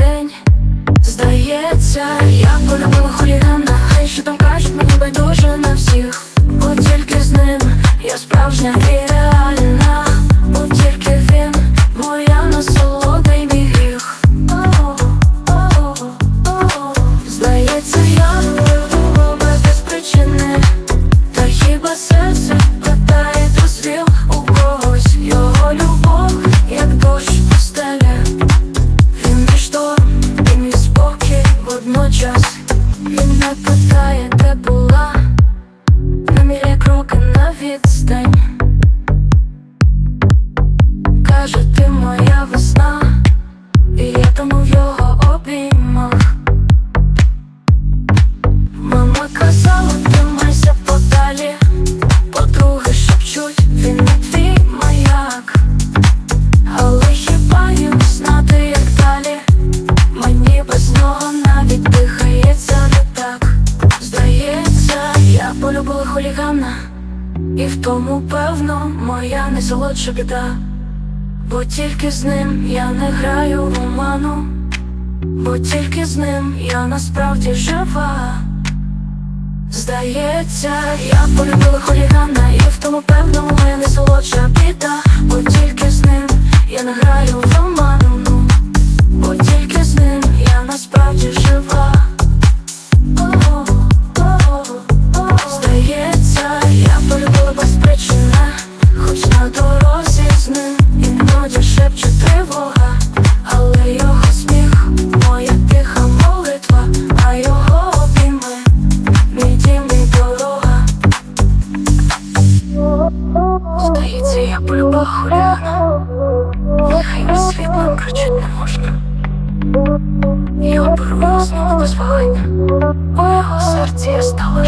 день здається, я полюбила хулігана, хай що там кажуть, мені байдуже на всіх. Відстань. Каже, ти моя весна, і я тому в його обіймах. Мама казала, тримайся подалі, подруги шепчуть, він не твій маяк. Але хіба їм знати, як далі? Мені без нього навіть дихається не так. Здається, я полюбила хулігана, і в тому, певно, моя найсолодша біда. Бо тільки з ним я не граю в оману, бо тільки з ним я насправді жива. Здається, я полюбила хулігана, і в тому, певно, моя найсолодша біда. Здається, я полюбила хуляна, нехай мій світлом кричить не можна. Я його знову до вагання, у його серці я стала.